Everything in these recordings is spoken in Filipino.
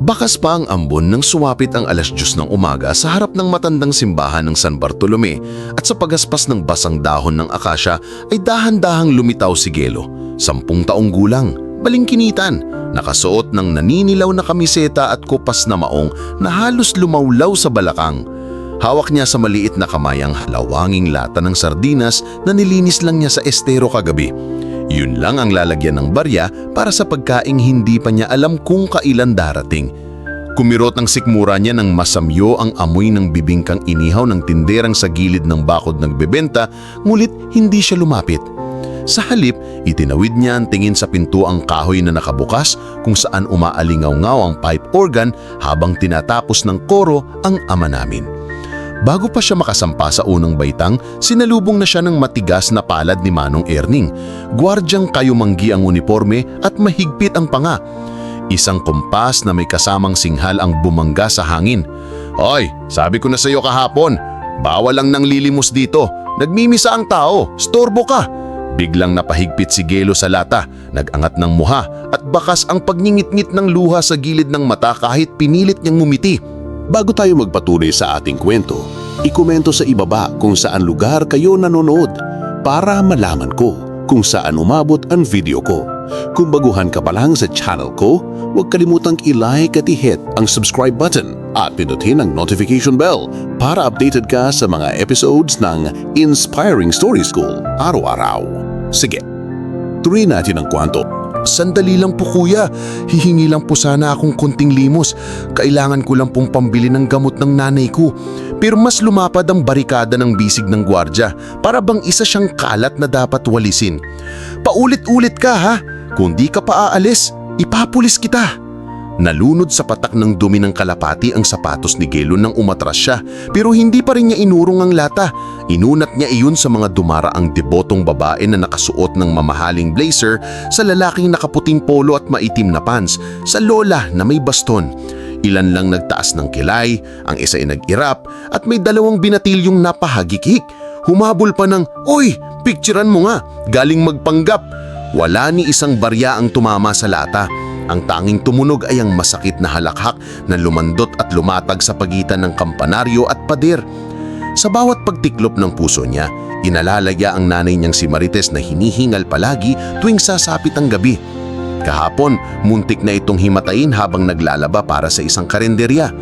Bakas pa ang ambon nang sumapit ang alas 10 ng umaga sa harap ng matandang simbahan ng San Bartolome at sa pagaspas ng basang dahon ng akasya ay dahan-dahang lumitaw si Gelo. Sampung taong gulang, balingkinitan, nakasuot ng naninilaw na kamiseta at kupas na maong na halos lumawlaw sa balakang. Hawak niya sa maliit na kamay ang halawanging lata ng sardinas na nilinis lang niya sa estero kagabi. Yun lang ang lalagyan ng barya para sa pagkaing hindi pa niya alam kung kailan darating. Kumirot ang sikmura niya ng masamyo ang amoy ng bibingkang inihaw ng tinderang sa gilid ng bakod nagbebenta, ngulit hindi siya lumapit. Sa halip, itinawid niya ang tingin sa pintuang kahoy na nakabukas kung saan umaalingaw-ngaw ang pipe organ habang tinatapos ng koro ang ama namin. Bago pa siya makasampa sa unang baitang, sinalubong na siya ng matigas na palad ni Manong Erning. Gwardyang kayumanggi ang uniforme at mahigpit ang panga. Isang kumpas na may kasamang singhal ang bumangga sa hangin. Hoy, sabi ko na sa iyo kahapon, bawal lang ng lilimos dito. Nagmimisa ang tao, storbo ka. Biglang napahigpit si Gelo sa lata, nagangat ng muha at bakas ang pagngingit-ngit ng luha sa gilid ng mata kahit pinilit niyang ngumiti. Bago tayo magpatuloy sa ating kwento, ikomento sa ibaba kung saan lugar kayo nanonood para malaman ko kung saan umabot ang video ko. Kung baguhan ka pa lang sa channel ko, huwag kalimutang i-like at i-hit ang subscribe button at pindutin ang notification bell para updated ka sa mga episodes ng Inspiring Story School araw-araw. Sige, tuloy natin ang kwanto. Sandali lang po kuya, hihingi lang po sana akong kunting limos. Kailangan ko lang pong pambili ng gamot ng nanay ko. Pero mas lumapad ang barikada ng bisig ng gwardya para bang isa siyang kalat na dapat walisin. Paulit-ulit ka ha, kung di ka pa aalis, ipapulis kita. Nalunod sa patak ng dumi ng kalapati ang sapatos ni Gelo nang umatras siya pero hindi pa rin niya inurong ang lata. Inunat niya iyon sa mga dumaraang debotong babae na nakasuot ng mamahaling blazer sa lalaking nakaputing polo at maitim na pants sa lola na may baston. Ilan lang nagtaas ng kilay, ang isa ay nag-irap at may dalawang binatilyong napahagikik. Humabol pa ng, Oy, picturean mo nga, galing magpanggap. Wala ni isang barya ang tumama sa lata. Ang tanging tumunog ay ang masakit na halakhak na lumandot at lumatag sa pagitan ng kampanaryo at pader. Sa bawat pagtiklop ng puso niya, inalalaya ang nanay niyang si Marites na hinihingal palagi tuwing sasapit ang gabi. Kahapon, muntik na itong himatayin habang naglalaba para sa isang karenderya.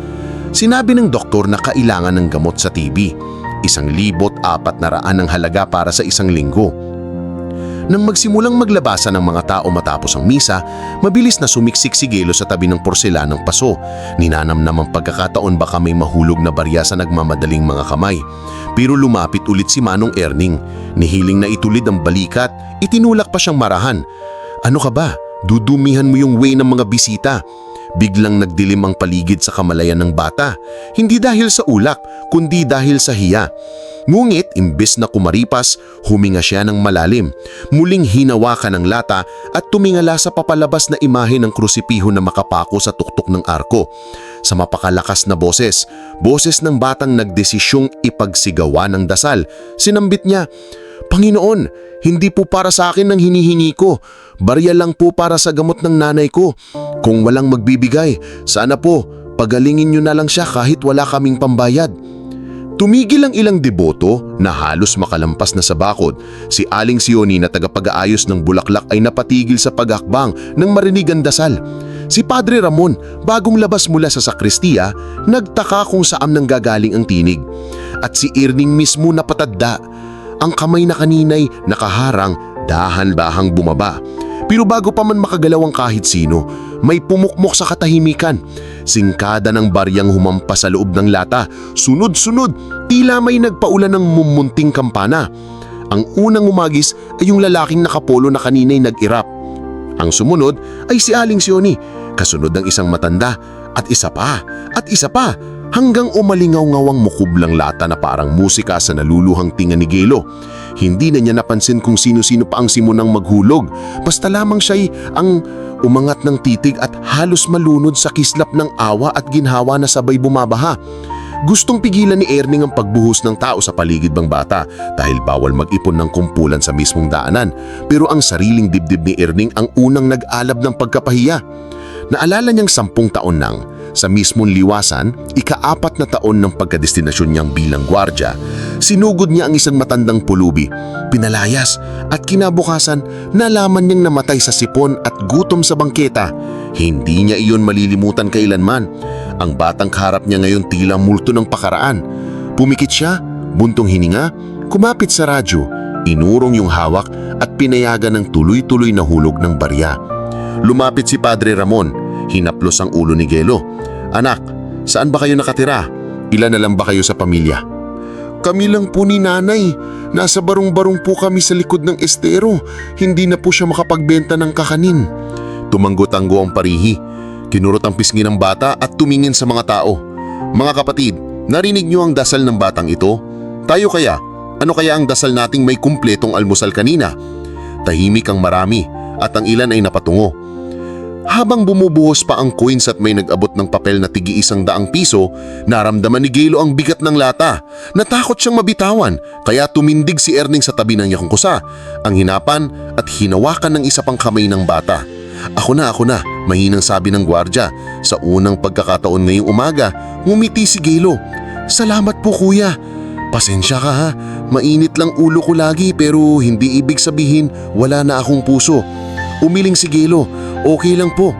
Sinabi ng doktor na kailangan ng gamot sa TB. Isang libot apat na raan ang halaga para sa isang linggo. Nang magsimulang maglabasa ng mga tao matapos ang misa, mabilis na sumiksik si Gelo sa tabi ng porselanang paso. Ninanam namang pagkakataon baka may mahulog na barya sa nagmamadaling mga kamay. Pero lumapit ulit si Manong Erning. Nihiling na itulid ang balikat, itinulak pa siyang marahan. Ano ka ba? Dudumihan mo yung way ng mga bisita. Biglang nagdilim ang paligid sa kamalayan ng bata. Hindi dahil sa ulak, kundi dahil sa hiya. Ngunit imbes na kumaripas, huminga siya ng malalim. Muling hinawakan ng lata at tumingala sa papalabas na imahe ng krusipiho na makapako sa tuktok ng arko. Sa mapakalakas na boses, boses ng batang nagdesisyong ipagsigawa ng dasal, sinambit niya, Panginoon, hindi po para sa akin ang hinihingi ko. Barya lang po para sa gamot ng nanay ko. Kung walang magbibigay, sana po pagalingin niyo na lang siya kahit wala kaming pambayad. Tumigil ang ilang deboto na halos makalampas na sa bakod. Si Aling Sioni na tagapag-aayos ng bulaklak ay napatigil sa pagakbang nang marinig ang dasal. Si Padre Ramon, bagong labas mula sa sakristiya, nagtaka kung saan nang gagaling ang tinig. At si Irning mismo napatadda. Ang kamay na kaninay nakaharang dahan-bahang bumaba. Pero bago pa man makagalaw ang kahit sino, may pumukmok sa katahimikan. Singkada ng baryang humampas sa loob ng lata. Sunod-sunod, tila may nagpaulan ng mumunting kampana. Ang unang umagis ay yung lalaking nakapolo na kaninay nag-irap. Ang sumunod ay si Aling Sioni, kasunod ng isang matanda, at isa pa, at isa pa, hanggang umalingaw-ngawang mukublang lata na parang musika sa naluluhang tinga ni Gelo. Hindi na niya napansin kung sino-sino pa ang simunang maghulog, basta lamang siya'y ang umangat ng titig at halos malunod sa kislap ng awa at ginhawa na sabay bumabaha. Gustong pigilan ni Erning ang pagbuhos ng tao sa paligid ng bata dahil bawal mag-ipon ng kumpulan sa mismong daanan pero ang sariling dibdib ni Erning ang unang nag-alab ng pagkapahiya. Naalala niyang sampung taon nang, sa mismong liwasan, ikaapat na taon ng pagkadestinasyon niyang bilang gwardya, sinugod niya ang isang matandang pulubi, pinalayas at kinabukasan nalaman niyang namatay sa sipon at gutom sa bangketa. Hindi niya iyon malilimutan kailanman. Ang batang kaharap niya ngayon tila multo ng pakaraan. Pumikit siya, buntong hininga, kumapit sa radyo, inurong yung hawak at pinayagan ng tuloy-tuloy na hulog ng barya. Lumapit si Padre Ramon, hinaplos ang ulo ni Gelo. Anak, saan ba kayo nakatira? Ilan na lang ba kayo sa pamilya? Kami lang po ni nanay. Nasa barong-barong po kami sa likod ng estero. Hindi na po siya makapagbenta ng kakanin. Tumanggo-tanggo ang parihi. Kinurot ang pisngi ng bata at tumingin sa mga tao. Mga kapatid, narinig niyo ang dasal ng batang ito? Tayo kaya? Ano kaya ang dasal nating may kumpletong almusal kanina? Tahimik ang marami at ang ilan ay napatungo. Habang bumubuhos pa ang coins at may nag-abot ng papel na tigi isang daang piso, naramdaman ni Gelo ang bigat ng lata. Natakot siyang mabitawan, kaya tumindig si Erning sa tabi ng yakungkusa, ang hinapan at hinawakan ng isa pang kamay ng bata. Ako na, ako na, mahinang sabi ng gwardya. Sa unang pagkakataon ngayong umaga, ngumiti si Gelo. Salamat po kuya. Pasensya ka ha, mainit lang ulo ko lagi pero hindi ibig sabihin wala na akong puso. Umiling si Gelo, okay lang po.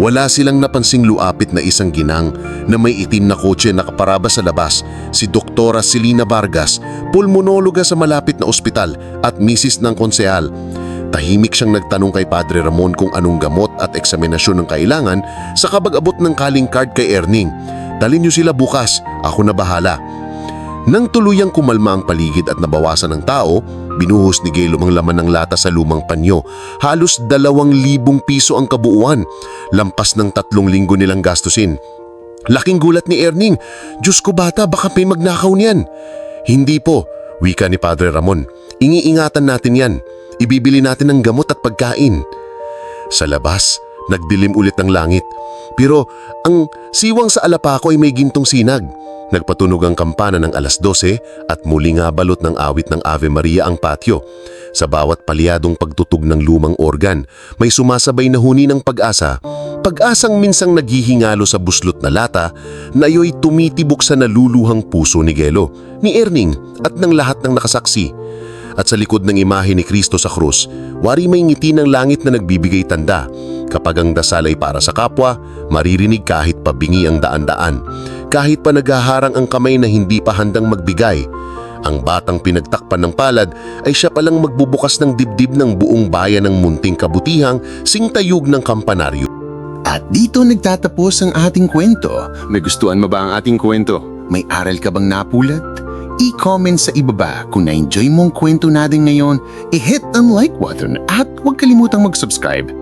Wala silang napansing luapit na isang ginang na may itim na kotse nakaparaba sa labas, si Doktora Selina Vargas, pulmonologa sa malapit na ospital at misis ng konsehal. Tahimik siyang nagtanong kay Padre Ramon kung anong gamot at eksaminasyon ng kailangan sa kabag-abot ng calling card kay Erning. Dalin niyo sila bukas, ako na bahala. Nang tuluyang kumalma ang paligid at nabawasan ng tao, binuhos ni Gelo ang laman ng lata sa lumang panyo. Halos dalawang libong piso ang kabuuan, lampas ng tatlong linggo nilang gastusin. Laking gulat ni Erning, Diyos ko bata, baka may magnakaw niyan. Hindi po, wika ni Padre Ramon. Ingiingatan natin yan. Ibibili natin ng gamot at pagkain. Sa labas, nagdilim ulit ang langit. Pero ang siwang sa alapako ay may gintong sinag. Nagpatunog ang kampana ng alas 12 at muli nga balot ng awit ng Ave Maria ang patio. Sa bawat palyadong pagtutog ng lumang organ, may sumasabay na huni ng pag-asa. Pag-asang minsang naghihingalo sa buslot na lata na iyo'y tumitibok sa naluluhang puso ni Gelo, ni Erning at ng lahat ng nakasaksi. At sa likod ng imahe ni Kristo sa krus, wari may ngiti ng langit na nagbibigay tanda. Kapag ang dasal ay para sa kapwa, maririnig kahit pabingi ang daan-daan. Kahit pa naghaharang ang kamay na hindi pa handang magbigay. Ang batang pinagtakpan ng palad ay siya palang magbubukas ng dibdib ng buong bayan ng munting kabutihang singtayog ng kampanaryo. At dito nagtatapos ang ating kwento. Nagustuhan mo ba ang ating kwento? May aral ka bang napulot? I-comment sa ibaba kung na-enjoy mong kwento natin ngayon, i-hit ang like button at huwag kalimutang mag-subscribe.